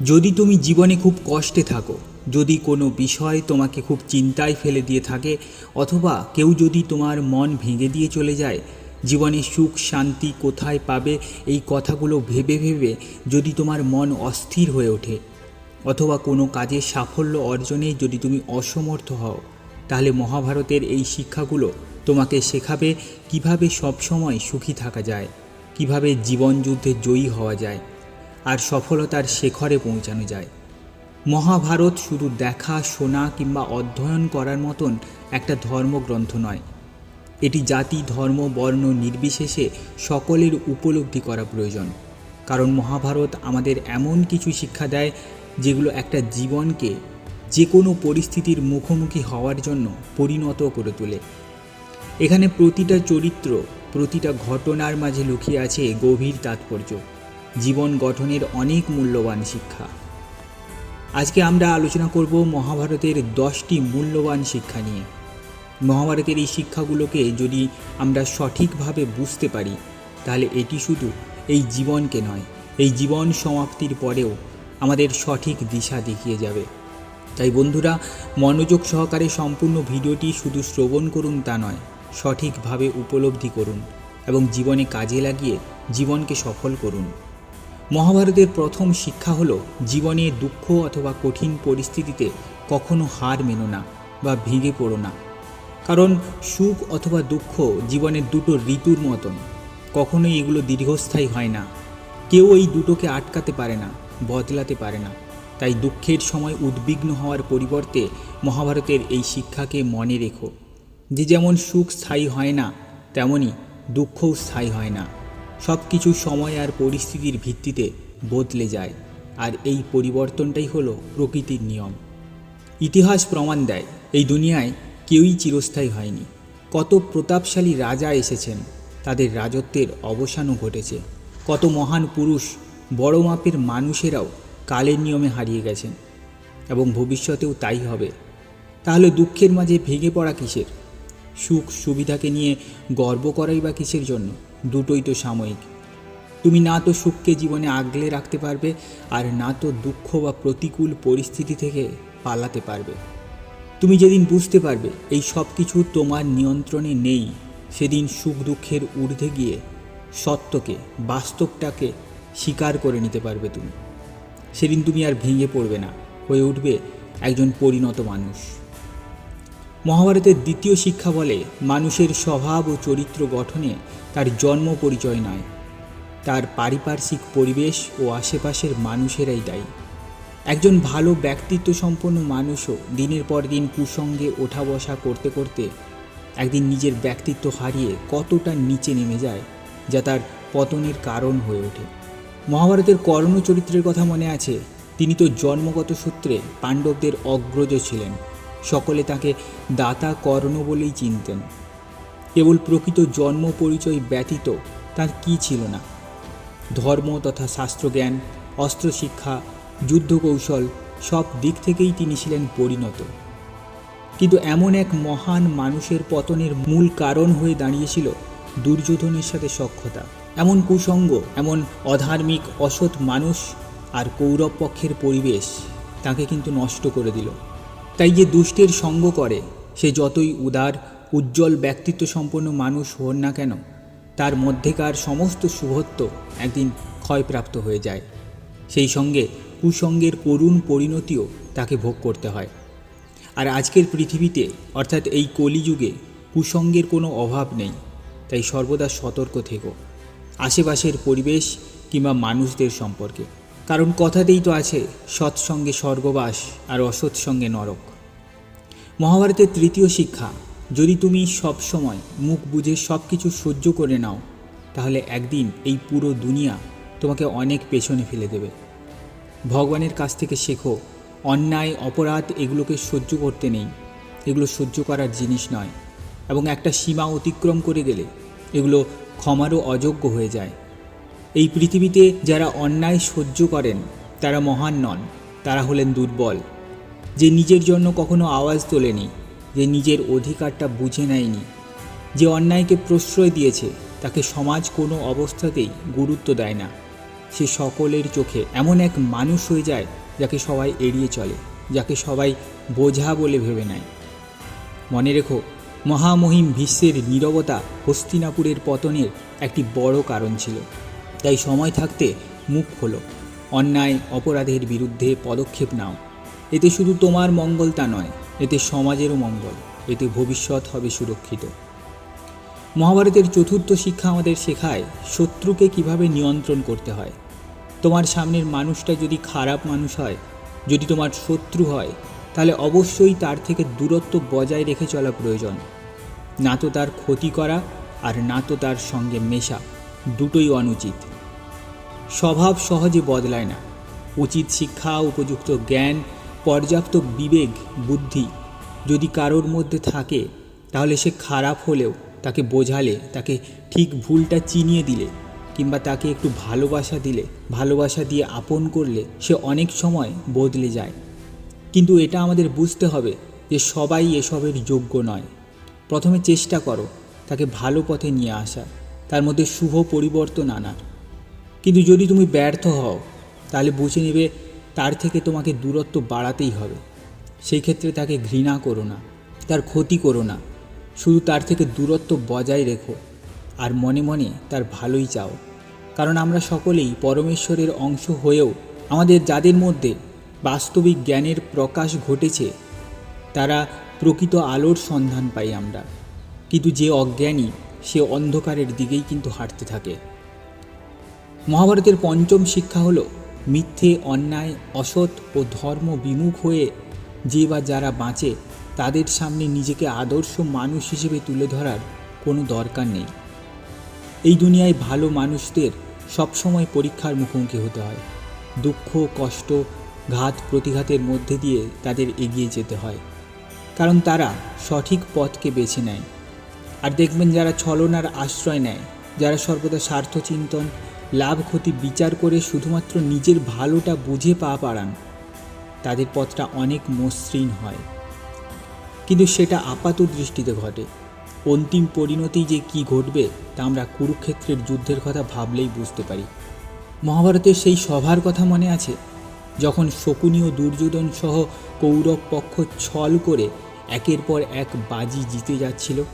যদি তুমি জীবনে খুব কষ্টে থাকো, যদি কোনো বিষয় তোমাকে খুব চিন্তায় ফেলে দিয়ে থাকে, অথবা কেউ যদি তোমার মন ভেঙে দিয়ে চলে যায়, জীবনে সুখ শান্তি কোথায় পাবে এই কথাগুলো ভেবে ভেবে যদি তোমার মন অস্থির হয়ে ওঠে, অথবা কোনো কাজে সাফল্য অর্জনে যদি তুমি অসমর্থ হও, তাহলে মহাভারতের এই শিক্ষাগুলো তোমাকে শেখাবে কীভাবে সবসময় সুখী থাকা যায়, কীভাবে জীবনযুদ্ধে জয়ী হওয়া যায়। আর সফলতার শেখরে পৌঁছানো যায়। মহাভারত শুধু দেখা, শোনা কিংবা অধ্যয়ন করার মতন একটা ধর্মগ্রন্থ নয়। এটি জাতি, ধর্ম, বর্ণ নির্বিশেষে সকলের উপলব্ধি করা প্রয়োজন। কারণ মহাভারত আমাদের এমন কিছু শিক্ষা দেয়, যেগুলো একটা জীবনকে যে কোনো পরিস্থিতির মুখোমুখি হওয়ার জন্য পরিণত করে তোলে। এখানে প্রতিটা চরিত্র, প্রতিটা ঘটনার মাঝে লুকিয়ে আছে গভীর তাৎপর্য। জীবন গঠনের অনেক মূল্যবান শিক্ষা। আজকে আমরা আলোচনা করব মহাভারতের দশটি মূল্যবান শিক্ষা নিয়ে। মহাভারতের এই শিক্ষাগুলোকে যদি আমরা সঠিকভাবে বুঝতে পারি, তাহলে এটি শুধু এই জীবনকে নয়, এই জীবন সমাপ্তির পরেও আমাদের সঠিক দিশা দেখিয়ে যাবে। তাই বন্ধুরা, মনোযোগ সহকারে সম্পূর্ণ ভিডিওটি শুধু শ্রবণ করুন তা নয়, সঠিকভাবে উপলব্ধি করুন এবং জীবনে কাজে লাগিয়ে জীবনকে সফল করুন। মহাভারতের প্রথম শিক্ষা হলো, জীবনে দুঃখ অথবা কঠিন পরিস্থিতিতে কখনো হার মেনো না বা ভেঙে পড়ো না। কারণ সুখ অথবা দুঃখ জীবনের দুটো ঋতুর মতন, কখনোই এগুলো দীর্ঘস্থায়ী হয় না। কেউ এই দুটোকে আটকাতে পারে না, বদলাতে পারে না। তাই দুঃখের সময় উদ্বিগ্ন হওয়ার পরিবর্তে মহাভারতের এই শিক্ষাকে মনে রেখো। যে যেমন সুখ স্থায়ী হয় না তেমনই দুঃখও স্থায়ী হয় না। সব কিছু সময় আর পরিস্থিতির ভিত্তিতে বদলে যায়। আর এই পরিবর্তনটাই হলো প্রকৃতির নিয়ম। ইতিহাস প্রমাণ দেয়, এই দুনিয়ায় কেউই চিরস্থায়ী হয়নি। কত প্রতাপশালী রাজা এসেছেন, তাদের রাজত্বের অবসানও ঘটেছে। কত মহান পুরুষ, বড় মাপের মানুষেরাও কালের নিয়মে হারিয়ে গেছেন। এবং ভবিষ্যতেও তাই হবে। তাহলে দুঃখের মাঝে ভেঙে পড়া কিসের? সুখ সুবিধাকে নিয়ে গর্ব করাই বা কিসের জন্য? দুটোই তো সাময়িক। তুমি না তো সুখকে জীবনে আগলে রাখতে পারবে, আর না তো দুঃখ বা প্রতিকূল পরিস্থিতি থেকে পালাতে পারবে। তুমি যেদিন বুঝতে পারবে, এই সব কিছু তোমার নিয়ন্ত্রণে নেই। সেদিন সুখ দুঃখের ঊর্ধ্বে গিয়ে সত্যকে, বাস্তবটাকে স্বীকার করে নিতে পারবে তুমি। সেদিন তুমি আর ভেঙে পড়বে না, হয়ে উঠবে একজন পরিণত মানুষ। মহাভারতের দ্বিতীয় শিক্ষা বলে, মানুষের স্বভাব ও চরিত্র গঠনে তার জন্ম পরিচয় নয় তার পারিপার্শ্বিক পরিবেশ ও আশেপাশের মানুষেরাই দায়ী। একজন ভালো ব্যক্তিত্ব সম্পন্ন মানুষও দিনের পর দিন কুসঙ্গে ওঠা বসা করতে করতে একদিন নিজের ব্যক্তিত্ব হারিয়ে কতটা নিচে নেমে যায়, যা তার পতনের কারণ হয়ে ওঠে। মহাভারতের কর্ণ চরিত্রের কথা মনে আছে, তিনি তো জন্মগত সূত্রে পাণ্ডবদের অগ্রজ ছিলেন। সকলে তাকে দাতা কর্ণ বলেই চিনতেন। কেবল প্রকৃত জন্ম পরিচয় ব্যতীত তার কি ছিল না? ধর্ম তথা শাস্ত্রজ্ঞান, অস্ত্রশিক্ষা যুদ্ধ কৌশল সব দিক থেকেই তিনি ছিলেন পরিণত। কিন্তু এমন এক মহান মানুষের পতনের মূল কারণ হয়ে দাঁড়িয়েছিল দুর্যোধনের সাথে সক্ষতা এমন কুসঙ্গ এমন অধার্মিক, অসৎ মানুষ আর কৌরব পক্ষের পরিবেশ তাকে কিন্তু নষ্ট করে দিল। তাই যে দুষ্টের সঙ্গ করে, সে যতই উদার উজ্জ্বল ব্যক্তিত্ব সম্পন্ন মানুষ হন না কেন, তার মধ্যেকার সমস্ত শুভত্ব একদিন ক্ষয়প্রাপ্ত হয়ে যায়। সেই সঙ্গে কুসঙ্গের করুণ পরিণতিও তাকে ভোগ করতে হয়। আর আজকের পৃথিবীতে, অর্থাৎ এই কলিযুগে কুসঙ্গের কোনো অভাব নেই, তাই সর্বদা সতর্ক থেকো। আশেপাশের পরিবেশ কিংবা মানুষদের সম্পর্কে। কারণ কথাতেই তো আছে, সৎসঙ্গে স্বর্গবাস আর অসৎসঙ্গে নরক। মহাভারতের তৃতীয় শিক্ষা যদি তুমি সব সময় মুখ বুঝে সব কিছু সহ্য করে নাও, তাহলে একদিন এই পুরো দুনিয়া তোমাকে অনেক পেছনে ফেলে দেবে। ভগবানের কাছ থেকে শেখো, অন্যায়, অপরাধ এগুলোকে সহ্য করতে নেই। এগুলো সহ্য করার জিনিস নয়। এবং একটা সীমা অতিক্রম করে গেলে এগুলো ক্ষমারও অযোগ্য হয়ে যায়। এই পৃথিবীতে যারা অন্যায় সহ্য করেন, তারা মহান নন, তারা হলেন দুর্বল। যে নিজের জন্য কখনো আওয়াজ তোলেনি যে নিজের অধিকারটা বুঝে নেয়নি, যে অন্যায়কে প্রশ্রয় দিয়েছে, তাকে সমাজ কোনো অবস্থাতেই গুরুত্ব দেয় না। সে সকলের চোখে এমন এক মানুষ হয়ে যায় যাকে সবাই এড়িয়ে চলে, যাকে সবাই বোঝা বলে ভেবে নেয়। মনে রেখো, মহামহিম বিশ্বের নীরবতা হস্তিনাপুরের পতনের একটি বড় কারণ ছিল। তাই সময় থাকতে মুখ খোলো, অন্যায়, অপরাধের বিরুদ্ধে পদক্ষেপ নাও। এতে শুধু তোমার মঙ্গল তা নয় এতে সমাজেরও মঙ্গল, এতে ভবিষ্যৎ হবে সুরক্ষিত। মহাভারতের চতুর্থ শিক্ষা আমাদের শেখায় শত্রুকে কীভাবে নিয়ন্ত্রণ করতে হয়। তোমার সামনের মানুষটা যদি খারাপ মানুষ হয়, যদি তোমার শত্রু হয়, তাহলে অবশ্যই তার থেকে দূরত্ব বজায় রেখে চলা প্রয়োজন। না তো তার ক্ষতি করা আর না তো তার সঙ্গে মেশা দুটোই অনুচিত। স্বভাব সহজে বদলায় না। উচিত শিক্ষা, উপযুক্ত জ্ঞান পর্যাপ্ত বিবেক, বুদ্ধি যদি কারোর মধ্যে থাকে, তাহলে সে খারাপ হলেও তাকে বোঝালে, তাকে ঠিক ভুলটা চিনিয়ে দিলে কিংবা তাকে একটু ভালোবাসা দিলে, ভালোবাসা দিয়ে আপন করলে সে অনেক সময় বদলে যায়। কিন্তু এটা আমাদের বুঝতে হবে যে সবাই এসবের যোগ্য নয়। প্রথমে চেষ্টা করো তাকে ভালো পথে নিয়ে আসা, তার মধ্যে শুভ পরিবর্তন আনার। কিন্তু যদি তুমি ব্যর্থ হও, তাহলে বুঝে নেবে তার থেকে তোমাকে দূরত্ব বাড়াতেই হবে। সেই ক্ষেত্রে তাকে ঘৃণা করো না, তার ক্ষতি করো না। শুধু তার থেকে দূরত্ব বজায় রেখো আর মনে মনে তার ভালোই চাও। কারণ আমরা সকলেই পরমেশ্বরের অংশ হয়েও আমাদের যাদের মধ্যে বাস্তবিক জ্ঞানের প্রকাশ ঘটেছে, তারা প্রকৃত আলোর সন্ধান পাই আমরা। কিন্তু যে অজ্ঞানী, সে অন্ধকারের দিকেই কিন্তু হাঁটতে থাকে। মহাভারতের পঞ্চম শিক্ষা হলো মিথ্যে, অন্যায়, অসৎ ও ধর্ম বিমুখ হয়ে যে বা যারা বাঁচে, তাদের সামনে নিজেকে আদর্শ মানুষ হিসেবে তুলে ধরার কোনো দরকার নেই। এই দুনিয়ায় ভালো মানুষদের সবসময় পরীক্ষার মুখোমুখি হতে হয়। দুঃখ, কষ্ট, ঘাত, প্রতিঘাতের মধ্যে দিয়ে তাদের এগিয়ে যেতে হয়। কারণ তারা সঠিক পথকে বেছে নেয়। আর দেখবেন যারা ছলনার আশ্রয় নেয়, যারা সর্বদা স্বার্থচিন্তন লাভ ক্ষতি বিচার করে শুধুমাত্র নিজের ভালোটা বুঝে পা পাড়ান তাদের পথটা অনেক মসৃণ হয়। কিন্তু সেটা আপাত দৃষ্টিতে ঘটে। অন্তিম পরিণতি যে কি ঘটবে, তা আমরা কুরুক্ষেত্রের যুদ্ধের কথা ভাবলেই বুঝতে পারি। মহাভারতের সেই সভার কথা মনে আছে? যখন শকুনি ও দুর্যোধন সহ কৌরব পক্ষ ছল করে একের পর এক বাজি জিতে যাচ্ছিল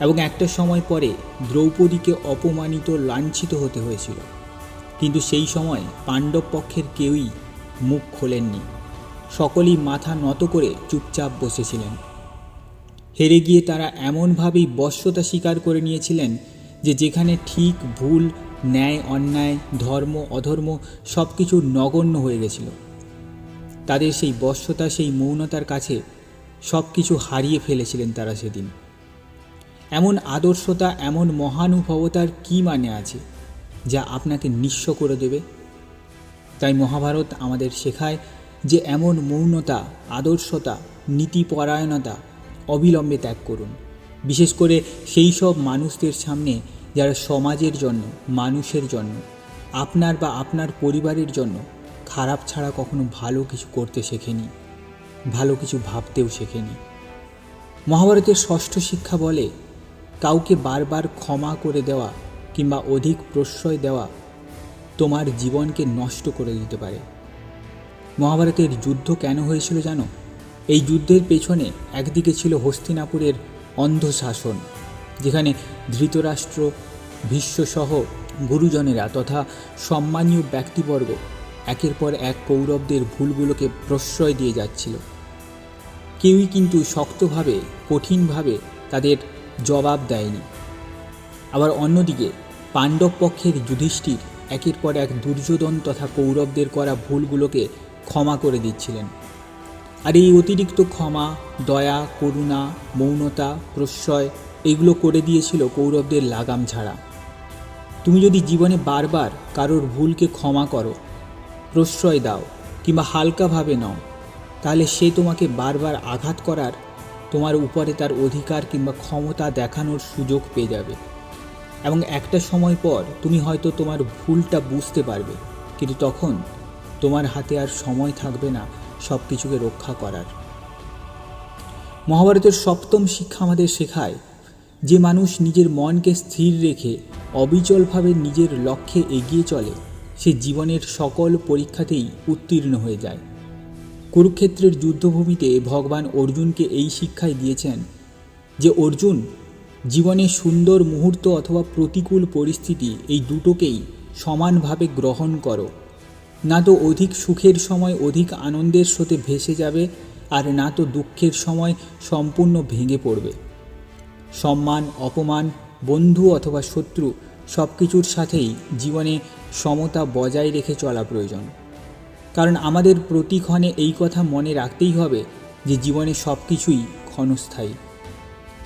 এবং একটা সময় পরে দ্রৌপদীকে অপমানিত, লাঞ্ছিত হতে হয়েছিল। কিন্তু সেই সময় পাণ্ডব পক্ষের কেউই মুখ খোলেননি। সকলেই মাথা নত করে চুপচাপ বসেছিলেন। হেরে গিয়ে তারা এমনভাবেই বশ্যতা স্বীকার করে নিয়েছিলেন যে যেখানে ঠিক ভুল, ন্যায়, অন্যায়, ধর্ম, অধর্ম সব কিছু নগণ্য হয়ে গেছিল। তাদের সেই বশ্যতা, সেই মৌনতার কাছে সব কিছু হারিয়ে ফেলেছিলেন তারা সেদিন। এমন আদর্শতা, এমন মহানুভবতার কী মানে আছে যা আপনাকে নিঃস্ব করে দেবে? তাই মহাভারত আমাদের শেখায় যে এমন মৌনতা, আদর্শতা, নীতিপরায়ণতা অবিলম্বে ত্যাগ করুন। বিশেষ করে সেই সব মানুষদের সামনে যারা সমাজের জন্য, মানুষের জন্য, আপনার বা আপনার পরিবারের জন্য খারাপ ছাড়া কখনো ভালো কিছু করতে শেখেনি, ভালো কিছু ভাবতেও শেখেনি। মহাভারতের ষষ্ঠ শিক্ষা বলে কাউকে বারবার ক্ষমা করে দেওয়া কিংবা অধিক প্রশ্রয় দেওয়া তোমার জীবনকে নষ্ট করে দিতে পারে। মহাভারতের যুদ্ধ কেন হয়েছিল জানো? এই যুদ্ধের পেছনে একদিকে ছিল হস্তিনাপুরের অন্ধ শাসন যেখানে ধৃতরাষ্ট্র ভীষ্মসহ গুরুজনেরা তথা সম্মানীয় ব্যক্তিবর্গ একের পর এক কৌরবদের ভুলগুলোকে প্রশ্রয় দিয়ে যাচ্ছিল। কেউই কিন্তু শক্তভাবে, কঠিনভাবে তাদের জবাব দেয়নি। আবার অন্যদিকে, পাণ্ডব পক্ষের যুধিষ্ঠির একের পর এক দুর্যোধন তথা কৌরবদের করা ভুলগুলোকে ক্ষমা করে দিচ্ছিলেন। আর এই অতিরিক্ত ক্ষমা, দয়া, করুণা, মৌনতা, প্রশ্রয়, এগুলো করে দিয়েছিল কৌরবদের লাগাম ছাড়া। তুমি যদি জীবনে বারবার কারোর ভুলকে ক্ষমা করো, প্রশ্রয় দাও কিংবা হালকাভাবে নাও, তাহলে সে তোমাকে বারবার আঘাত করার তোমার উপরে তার অধিকার কিংবা ক্ষমতা দেখানোর সুযোগ পেয়ে যাবে। এবং একটা সময় পর তুমি হয়তো তোমার ভুলটা বুঝতে পারবে, কিন্তু তখন তোমার হাতে আর সময় থাকবে না সব কিছুকে রক্ষা করার। মহাভারতের সপ্তম শিক্ষা আমাদের শেখায়, যে মানুষ নিজের মনকে স্থির রেখে অবিচলভাবে নিজের লক্ষ্যে এগিয়ে চলে, সে জীবনের সকল পরীক্ষাতেই উত্তীর্ণ হয়ে যায়। কুরুক্ষেত্রের যুদ্ধভূমিতে ভগবান অর্জুনকে এই শিক্ষাই দিয়েছেন যে অর্জুন জীবনের সুন্দর মুহূর্ত অথবা প্রতিকূল পরিস্থিতি এই দুটোকেই সমানভাবে গ্রহণ করো। না তো অধিক সুখের সময় অধিক আনন্দের স্রোতে ভেসে যাবে আর না তো দুঃখের সময় সম্পূর্ণ ভেঙে পড়বে। সম্মান, অপমান, বন্ধু অথবা শত্রু সব কিছুর সাথেই জীবনে সমতা বজায় রেখে চলা প্রয়োজন। কারণ আমাদের প্রতিক্ষণে এই কথা মনে রাখতেই হবে যে জীবনে সব কিছুই ক্ষণস্থায়ী।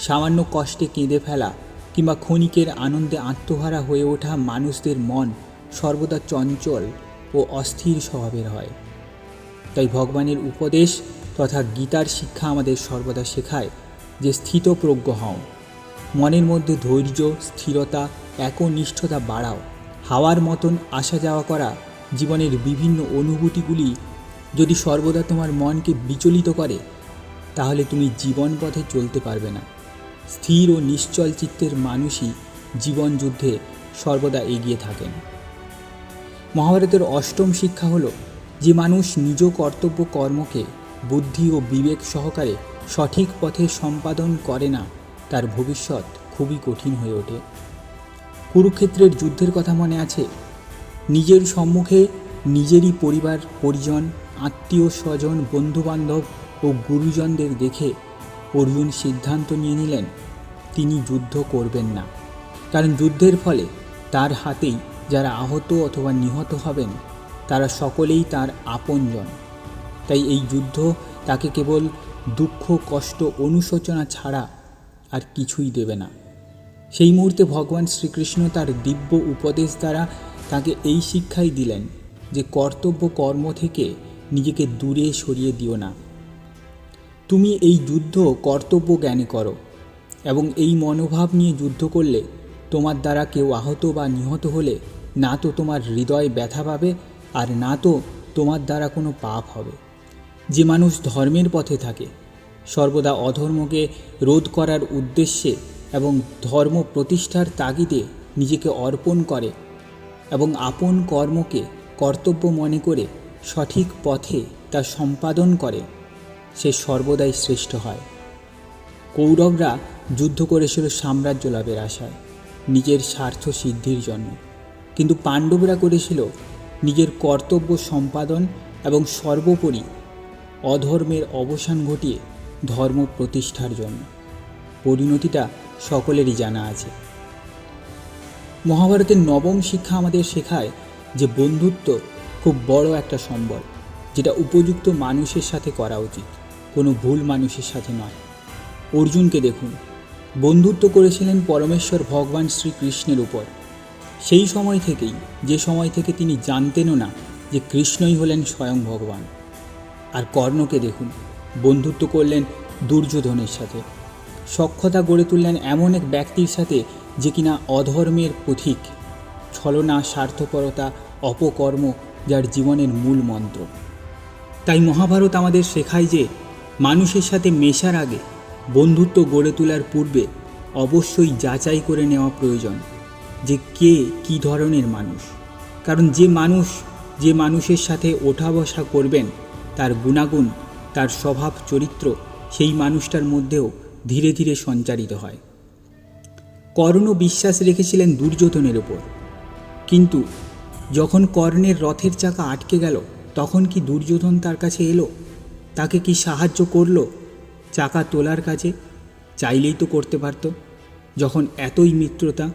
সামান্য কষ্টে কেঁদে ফেলা কিংবা ক্ষণিকের আনন্দে আত্মহারা হয়ে ওঠা মানুষদের মন সর্বদা চঞ্চল ও অস্থির স্বভাবের হয়। তাই ভগবানের উপদেশ তথা গীতার শিক্ষা আমাদের সর্বদা শেখায় যে স্থিতপ্রজ্ঞ হও। মনের মধ্যে ধৈর্য, স্থিরতা, একনিষ্ঠতা বাড়াও। হাওয়ার মতন আসা যাওয়া করা জীবনের বিভিন্ন অনুভূতিগুলি যদি সর্বদা তোমার মনকে বিচলিত করে, তাহলে তুমি জীবন পথে চলতে পারবে না। স্থির ও নিশ্চল চিত্তের মানুষই জীবন যুদ্ধে সর্বদা এগিয়ে থাকেন। মহাভারতের অষ্টম শিক্ষা হলো, যে মানুষ নিজ কর্তব্য কর্মকে, বুদ্ধি ও বিবেক সহকারে সঠিক পথে সম্পাদন করে না, তার ভবিষ্যৎ খুবই কঠিন হয়ে ওঠে। কুরুক্ষেত্রের যুদ্ধের কথা মনে আছে নিজের সম্মুখে নিজেরই পরিবার, পরিজন, আত্মীয় স্বজন, বন্ধুবান্ধব ও গুরুজনদের দেখে অর্জুন সিদ্ধান্ত নিয়ে নিলেন, তিনি যুদ্ধ করবেন না। কারণ যুদ্ধের ফলে তার হাতেই যারা আহত অথবা নিহত হবেন, তারা সকলেই তার আপনজন। তাই এই যুদ্ধ তাকে কেবল দুঃখ, কষ্ট, অনুশোচনা ছাড়া আর কিছুই দেবে না। সেই মুহূর্তে ভগবান শ্রীকৃষ্ণ তার দিব্য উপদেশ দ্বারা তাকে এই শিক্ষাই দিলেন যে কর্তব্য কর্ম থেকে নিজেকে দূরে সরিয়ে দিও না। তুমি এই যুদ্ধ কর্তব্য জ্ঞানে করো এবং এই মনোভাব নিয়ে যুদ্ধ করলে তোমার দ্বারা কেউ আহত বা নিহত হলে না তো তোমার হৃদয় ব্যথা পাবে আর না তো তোমার দ্বারা কোনো পাপ হবে। যে মানুষ ধর্মের পথে থাকে, সর্বদা অধর্মকে রোধ করার উদ্দেশ্যে এবং ধর্ম প্রতিষ্ঠার তাগিদে নিজেকে অর্পণ করে এবং আপন কর্মকে কর্তব্য মনে করে সঠিক পথে তা সম্পাদন করে। সে সর্বদাই শ্রেষ্ঠ হয়। কৌরবরা যুদ্ধ করেছিল সাম্রাজ্য লাভের আশায়, নিজের স্বার্থ সিদ্ধির জন্য। কিন্তু পাণ্ডবরা করেছিল নিজের কর্তব্য সম্পাদন এবং সর্বোপরি অধর্মের অবসান ঘটিয়ে ধর্ম প্রতিষ্ঠার জন্য। পরিণতিটা সকলেরই জানা আছে। মহাভারতের নবম শিক্ষা আমাদের শেখায় যে বন্ধুত্ব খুব বড় একটা সম্বল, যেটা উপযুক্ত মানুষের সাথে করা উচিত, কোনো ভুল মানুষের সাথে নয়। অর্জুনকে দেখুন, বন্ধুত্ব করেছিলেন পরমেশ্বর ভগবান শ্রীকৃষ্ণের উপর। সেই সময় থেকেই, যে সময় থেকে তিনি জানতেনও না যে কৃষ্ণই হলেন স্বয়ং ভগবান। আর কর্ণকে দেখুন, বন্ধুত্ব করলেন দুর্যোধনের সাথে। সক্ষতা গড়ে তুললেন এমন এক ব্যক্তির সাথে যে কিনা অধর্মের পথিক, ছলনা, স্বার্থপরতা, অপকর্ম যার জীবনের মূল মন্ত্র। তাই মহাভারত আমাদের শেখায় যে মানুষের সাথে মেশার আগে বন্ধুত্ব গড়ে তোলার পূর্বে অবশ্যই যাচাই করে নেওয়া প্রয়োজন যে কে কী ধরনের মানুষ। কারণ যে মানুষ, যে মানুষের সাথে ওঠা বসা করবেন, তার গুণাগুণ, তার স্বভাব চরিত্র সেই মানুষটার মধ্যেও ধীরে ধীরে সঞ্চারিত হয়। কর্ণ বিশ্বাস রেখেছিলেন দুর্যোধনের ওপর কিন্তু যখন কর্ণের রথের চাকা আটকে গেল, তখন কি দুর্যোধন তার কাছে এলো? তাকে কি সাহায্য করল? চাকা তোলার কাজে চাইলেই তো করতে পারত, যখন এতই মিত্রতা।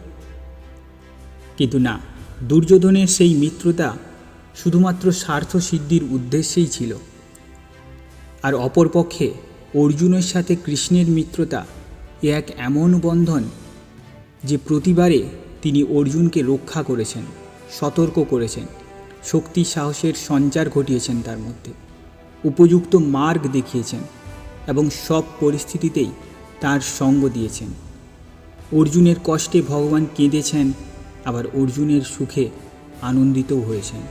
কিন্তু না, দুর্যোধনের সেই মিত্রতা শুধুমাত্র স্বার্থ সিদ্ধির উদ্দেশ্যেই ছিল। আর অপরপক্ষে অর্জুনের সাথে কৃষ্ণের মিত্রতা এ এক এমন বন্ধন যে প্রতিবারে তিনি অর্জুনকে রক্ষা করেছেন, সতর্ক করেছেন, শক্তি সাহসের সঞ্চার ঘটিয়েছেন তার মধ্যে, উপযুক্ত মার্গ দেখিয়েছেন এবং সব পরিস্থিতিতেই তার সঙ্গ দিয়েছেন। অর্জুনের কষ্টে ভগবান কেঁদেছেন, আবার অর্জুনের সুখে আনন্দিতও হয়েছেন।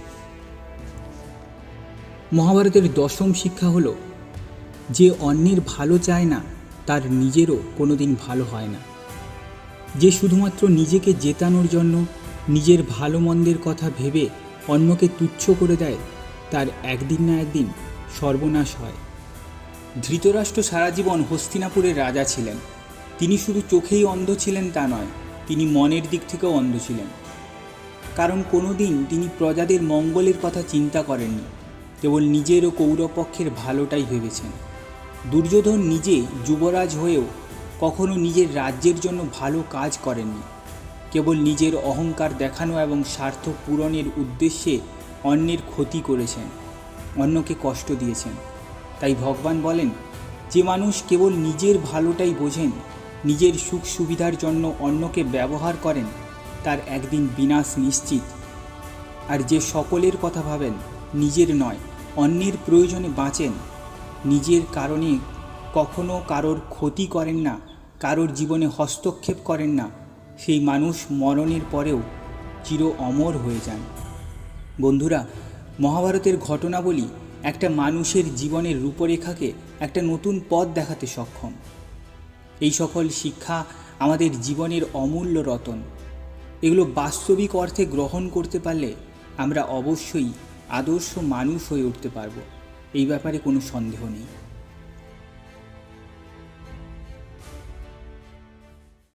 মহাভারতের দশম শিক্ষা হলো, যে অন্যের ভালো চায় না, তার নিজেরও কোনোদিন ভালো হয় না। যে শুধুমাত্র নিজেকে জেতানোর জন্য নিজের ভালো মন্দের কথা ভেবে অন্যকে তুচ্ছ করে দেয়, তার একদিন না একদিন সর্বনাশ হয়। ধৃতরাষ্ট্র সারা জীবন হস্তিনাপুরের রাজা ছিলেন। তিনি শুধু চোখেই অন্ধ ছিলেন তা নয়, তিনি মনের দিক থেকেও অন্ধ ছিলেন। কারণ কোনো দিন তিনি প্রজাদের মঙ্গলের কথা চিন্তা করেননি, কেবল নিজের ও কৌরপক্ষের ভালোটাই ভেবেছেন। দুর্যোধন নিজে যুবরাজ হয়েও কখনো নিজের রাজ্যের জন্য ভালো কাজ করেননি। কেবল নিজের অহংকার দেখানো এবং স্বার্থ পূরণের উদ্দেশ্যে অন্যের ক্ষতি করেছেন, অন্যকে কষ্ট দিয়েছেন। তাই ভগবান বলেন, যে মানুষ কেবল নিজের ভালোটাই বোঝেন, নিজের সুখ সুবিধার জন্য অন্যকে ব্যবহার করেন, তার একদিন বিনাশ নিশ্চিত। আর যে সকলের কথা ভাবেন, নিজের নয়, অন্যের প্রয়োজনে বাঁচেন। নিজের কারণে কখনো কারোর ক্ষতি করেন না কারোর জীবনে হস্তক্ষেপ করেন না, সেই মানুষ মরণের পরেও চির অমর হয়ে যান। বন্ধুরা, মহাভারতের ঘটনাবলী একটা মানুষের জীবনের রূপরেখাকে একটা নতুন পথ দেখাতে সক্ষম। এই সকল শিক্ষা আমাদের জীবনের অমূল্য রতন। এগুলো বাস্তবিক অর্থে গ্রহণ করতে পারলে আমরা অবশ্যই আদর্শ মানুষ হয়ে উঠতে পারব। এই ব্যাপারে কোনো সন্দেহ নেই।